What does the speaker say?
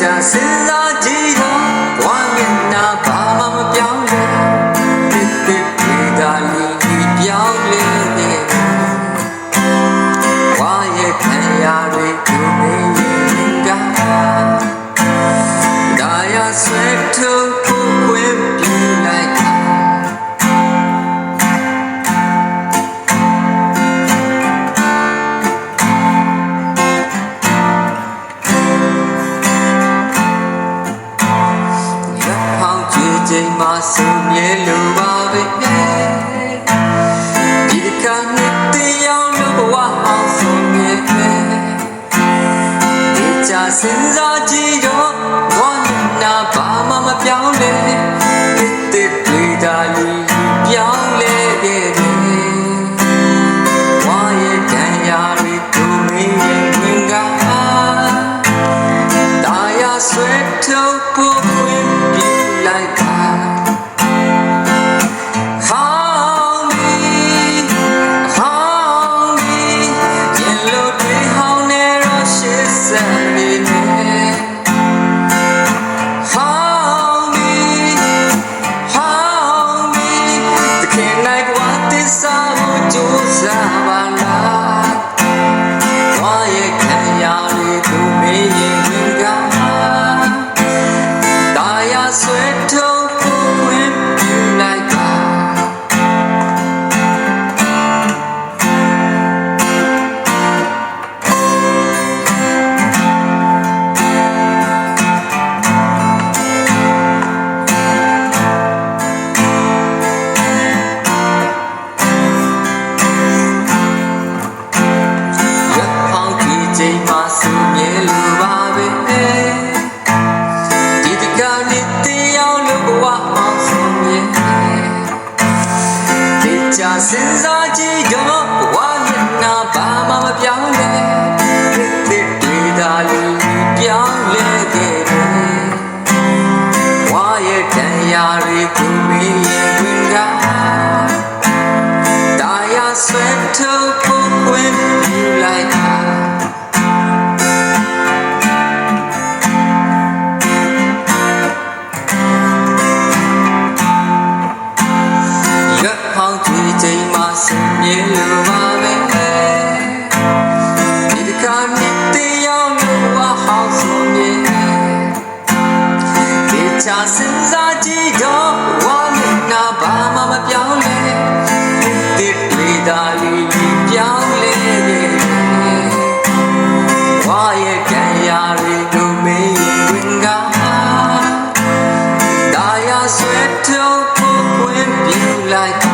ချာစဉ်းစားကြည့်တော့ဘဝမျက်နှာဘာမှမပြောင်းလဲပြစ်ပြစ်ပြတာလီဒီပြောင်းလဲနေဘဝရဲ့ခံရတွေဒီနေ့ မှာစုံမြဲလို့ပါပဲဒီကနေ့တရားလို့ဘဝအောင်စုံမြဲပဲဒီချစဉ်းစားကြည့်တော့ဘာမှမပြောင်းလဲ you like